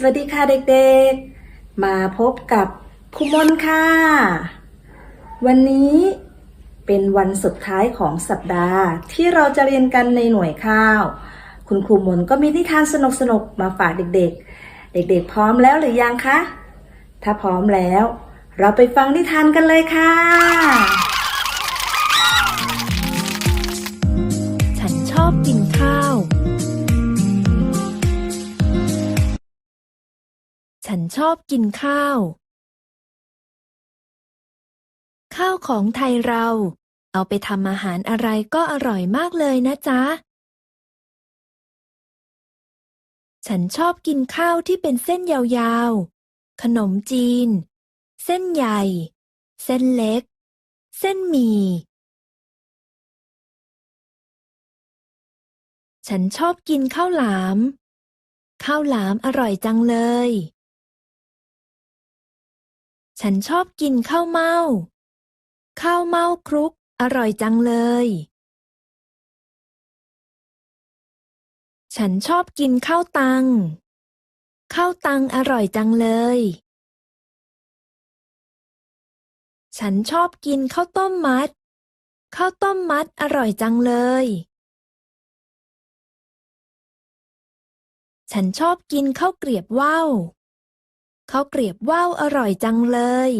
สวัสดีค่ะเด็กๆ มาพบกับครูมนค่ะ วันนี้เป็นวันสุดท้ายของสัปดาห์ ที่เราจะเรียนกันในหน่วยข้าว คุณครูมนก็มีนิทานสนุกๆ มาฝากเด็กๆ เด็กๆ พร้อมแล้วหรือยังคะ ถ้าพร้อมแล้ว เราไปฟังนิทานกันเลยค่ะ ฉันชอบกินข้าว ฉันชอบกินข้าว ข้าวของไทยเรา เอาไปทำอาหารอะไรก็อร่อยมากเลยนะจ๊ะ ฉันชอบกินข้าวที่เป็นเส้นยาวๆ ขนมจีน เส้นใหญ่ เส้นเล็ก เส้นหมี่ฉันชอบกินข้าวหลาม ข้าวหลามอร่อยจังเลย ฉันชอบกินข้าวเม่า ข้าวเม่าคลุก อร่อยจังเลย ฉันชอบกินข้าวตัง ข้าวตังอร่อยจังเลย ฉันชอบกินข้าวต้มมัด ข้าวต้มมัดอร่อยจังเลย ฉันชอบกินข้าวเกรียบว่าว เขาเกรียบว่าวอร่อยจังเลย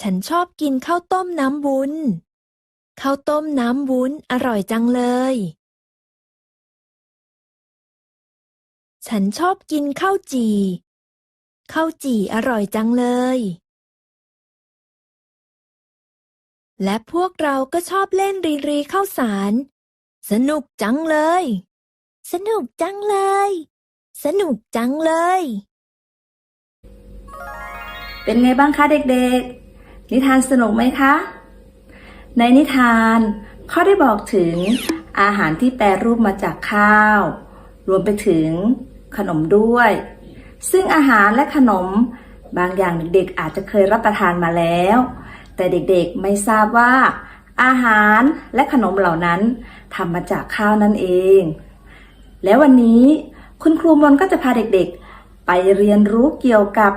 ฉันชอบกินข้าวต้มน้ำวุ้น ข้าวต้มน้ำวุ้นอร่อยจังเลย ฉันชอบกินข้าวจี่ ข้าวจี่อร่อยจังเลย และพวกเราก็ชอบเล่นรีรีข้าวสาร สนุกจังเลย สนุกจังเลย สนุกจังเลย เป็นไงบ้างคะเด็กๆ นิทานสนุกไหมคะ ในนิทานเขาได้บอกถึงอาหารที่แปรรูปมาจากข้าว รวมไปถึงขนมด้วย ซึ่งอาหารและขนมบางอย่างเด็กๆอาจจะเคยรับประทานมาแล้ว แต่เด็กๆไม่ทราบว่า อาหารและขนมเหล่านั้นทำมาจากข้าวนั่นเอง แล้ววันนี้ คุณครูมนก็จะพาเด็กๆ ไปเรียนรู้เกี่ยวกับ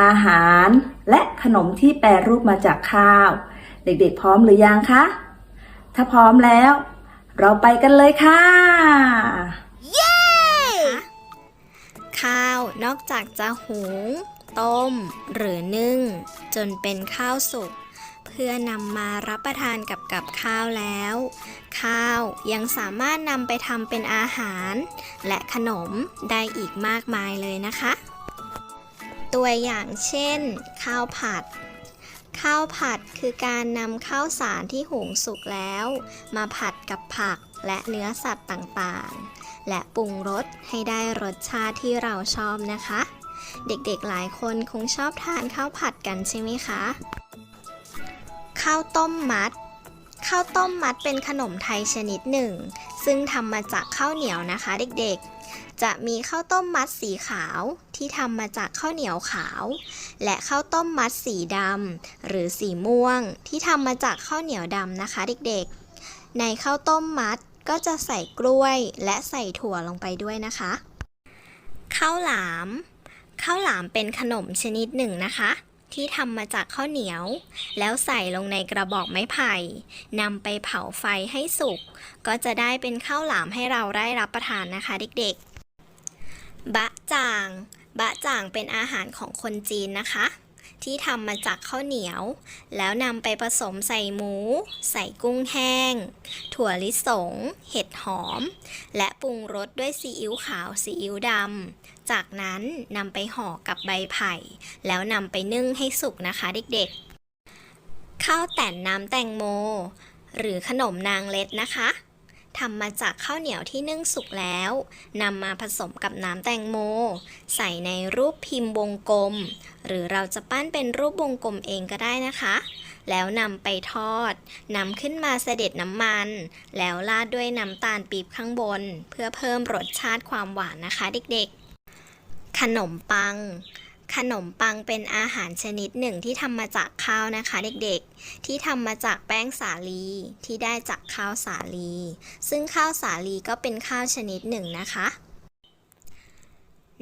อาหารและขนมที่แปรรูปมาจากข้าว เด็กๆ พร้อมหรือยังคะ ถ้าพร้อมแล้ว เราไปกันเลยค่ะข้าวนอกจากจะหุง ต้ม หรือนึ่ง จนเป็นข้าวสุก พื่อนำมารับประทานกับกับข้าวแล้ว ข้าวยังสามารถนำไปทำเป็นอาหาร และขนมได้อีกมากมายเลยนะคะ ตัวอย่างเช่น ข้าวผัด ข้าวผัดคือการนำข้าวสารที่หุงสุกแล้ว มาผัดกับผักและเนื้อสัตว์ต่างๆ และปรุงรสให้ได้รสชาติที่เราชอบนะคะ เด็กๆหลายคนคงชอบทานข้าวผัดกันใช่ไหมคะ ข้าวต้มมัด ข้าวต้มมัดเป็นขนมไทยชนิดหนึ่ง ซึ่งทำมาจากข้าวเหนียวนะคะเด็กๆ จะมีข้าวต้มมัดสีขาวที่ทำมาจากข้าวเหนียวขาว และข้าวต้มมัดสีดำหรือสีม่วงที่ทำมาจากข้าวเหนียวดำนะคะเด็กๆ ในข้าวต้มมัดก็จะใส่กล้วยและใส่ถั่วลงไปด้วยนะคะ ข้าวหลาม ข้าวหลามเป็นขนมชนิดหนึ่งนะคะ ที่ทำมาจากข้าวเหนียว แล้วใส่ลงในกระบอกไม้ไผ่นำไปเผาไฟให้สุก ก็จะได้เป็นข้าวหลามให้เราได้รับประทานนะคะเด็กๆ บะจ่าง บะจ่างเป็นอาหารของคนจีนนะคะ ที่ทำมาจากข้าวเหนียว แล้วนำไปผสมใส่หมู ใส่กุ้งแห้ง ถั่วลิสง เห็ดหอม และปรุงรสด้วยซีอิ๊วขาวซีอิ๊วดำ จากนั้นนำไปห่อกับใบไผ่ แล้วนำไปนึ่งให้สุกนะคะเด็กๆ ข้าวแต่นน้ำแตงโม หรือขนมนางเล็ดนะคะ ทำมาจากข้าวเหนียวที่นึ่งสุกแล้วนำมาผสมกับน้ำแตงโม ใส่ในรูปพิมพ์วงกลม หรือเราจะปั้นเป็นรูปวงกลมเองก็ได้นะคะ แล้วนำไปทอดนำขึ้นมาเสด็จน้ำมัน แล้วราดด้วยน้ำตาลปี๊บข้างบน เพื่อเพิ่มรสชาติความหวานนะคะเด็กๆ ขนมปัง ขนมปังเป็นอาหารชนิดหนึ่งที่ทำมาจากข้าวนะคะเด็กๆ ที่ทำมาจากแป้งสาลีที่ได้จากข้าวสาลี ซึ่งข้าวสาลีก็เป็นข้าวชนิดหนึ่งนะคะ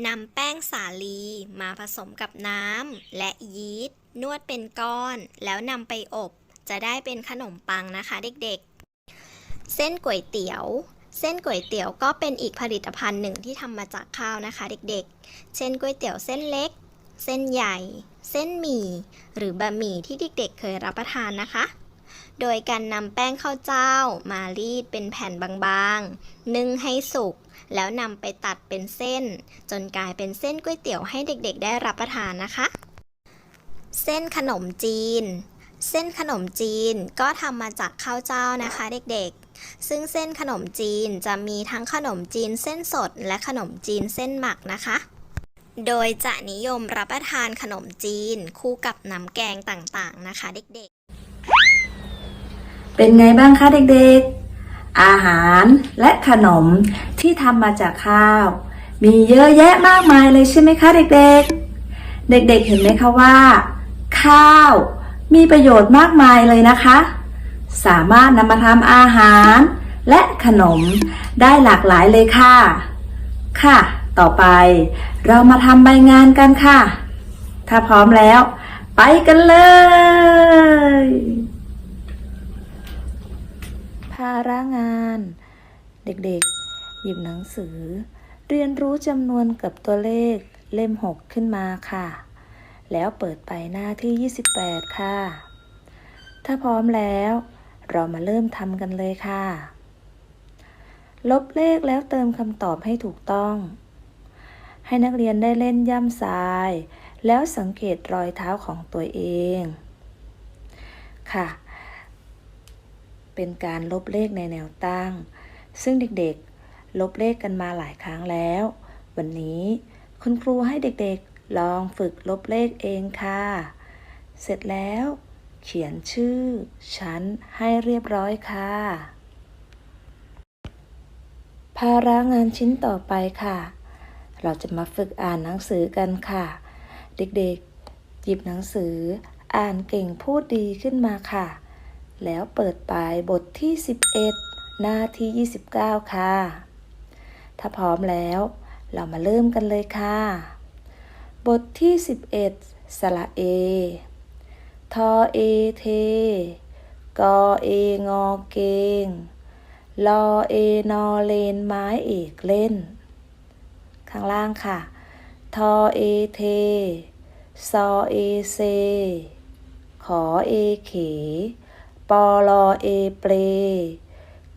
นำแป้งสาลีมาผสมกับน้ำและยีสต์นวดเป็นก้อน แล้วนำไปอบ จะได้เป็นขนมปังนะคะเด็กๆ เส้นก๋วยเตี๋ยว เส้นก๋วยเตี๋ยวก็เป็นอีกผลิตภัณฑ์หนึ่งที่ทำมาจากข้าวนะคะเด็กๆ เช่นก๋วยเตี๋ยวเส้นเล็ก เส้นใหญ่ เส้นหมี่ หรือบะหมี่ที่เด็กๆ เคยรับประทานนะคะ โดยการนำแป้งข้าวเจ้า มารีดเป็นแผ่นบางๆ นึ่งให้สุก แล้วนำไปตัดเป็นเส้น จนกลายเป็นเส้นก๋วยเตี๋ยวให้เด็กๆ ได้รับประทานนะคะ เส้นขนมจีน เส้นขนมจีนก็ทำมาจากข้าวเจ้านะคะ เด็กๆ ซึ่งเส้นขนมจีนจะมีทั้งขนมจีนเส้นสดและขนมจีนเส้นหมักนะคะ โดยจะนิยมรับประทานขนมจีน คู่กับน้ำแกงต่างๆนะคะเด็กๆ เป็นไงบ้างคะเด็กๆ อาหารและขนมที่ทำมาจากข้าว มีเยอะแยะมากมายเลยใช่ไหมคะเด็กๆ เด็กๆเห็นไหมคะว่า ข้าวมีประโยชน์มากมายเลยนะคะ สามารถนำมาทำอาหารและขนมได้หลากหลายเลยค่ะ ค่ะ ต่อไป เรามาทำใบงานกันค่ะ ถ้าพร้อมแล้ว ไปกันเลย ภาระงาน เด็กๆ หยิบหนังสือ เรียนรู้จำนวนกับตัวเลขเล่ม 6 ขึ้นมาค่ะ แล้วเปิดไปหน้าที่ 28 ค่ะ ถ้าพร้อมแล้ว เรามาเริ่มทำกันเลยค่ะลบเลขแล้วเติมคำตอบให้ถูกต้อง ให้นักเรียนได้เล่นย่ำทราย แล้วสังเกตรอยเท้าของตัวเอง ค่ะ เป็นการลบเลขในแนวตั้ง ซึ่งเด็กๆ ลบเลขกันมาหลายครั้งแล้ว วันนี้คุณครูให้เด็กๆ ลองฝึกลบเลขเองค่ะ เสร็จแล้วเขียนชื่อ ชั้นให้เรียบร้อยค่ะ ภาระงานชิ้นต่อไปค่ะ เราจะมาฝึกอ่านหนังสือกันค่ะ เด็กๆ หยิบหนังสือ อ่านเก่งพูดดีขึ้นมาค่ะ แล้วเปิดไปบทที่ 11 หน้าที่ 29 ค่ะ ถ้าพร้อมแล้ว เรามาเริ่มกันเลยค่ะ บทที่ 11 สระเอ ทอเอเท กอเองอเกง ลอเอนอเลนไม้เอกเล่น ข้างล่างค่ะ ทอเอเท ซอเอเซ ขอเอเข ปอลอเอเปร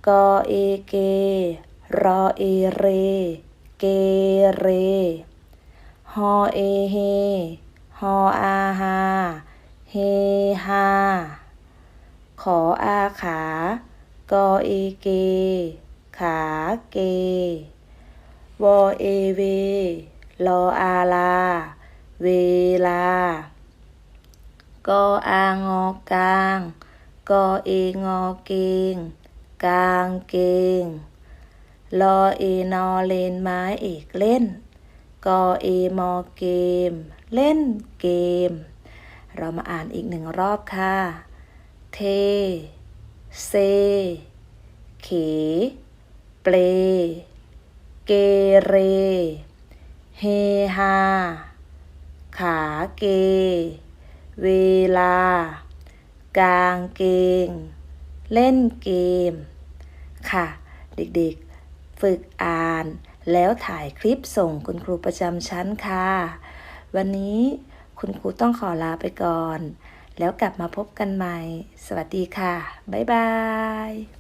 กอเอเก รอเอเร เกเร ฮอเอเฮ ฮออาฮา เฮฮา ขออาขา กอเอเก ขาเก วอเอเว ลออาลา เวลา กออางอกลาง กอเองอเกงกลางเกง ลอเอนอเลนไม้เอกเล่น กอเอมอเกม เล่นเกม เรามาอ่านอีกหนึ่งรอบค่ะ เท เซ เข เปล เกเร เฮฮา ขาเก เวลา กางเกง เล่นเกม ค่ะ เด็กๆ ฝึกอ่าน แล้วถ่ายคลิปส่งคุณครูประจำชั้นค่ะ วันนี้คุณครูต้องขอลาไปก่อน แล้วกลับมาพบกันใหม่ สวัสดีค่ะ บ๊ายบาย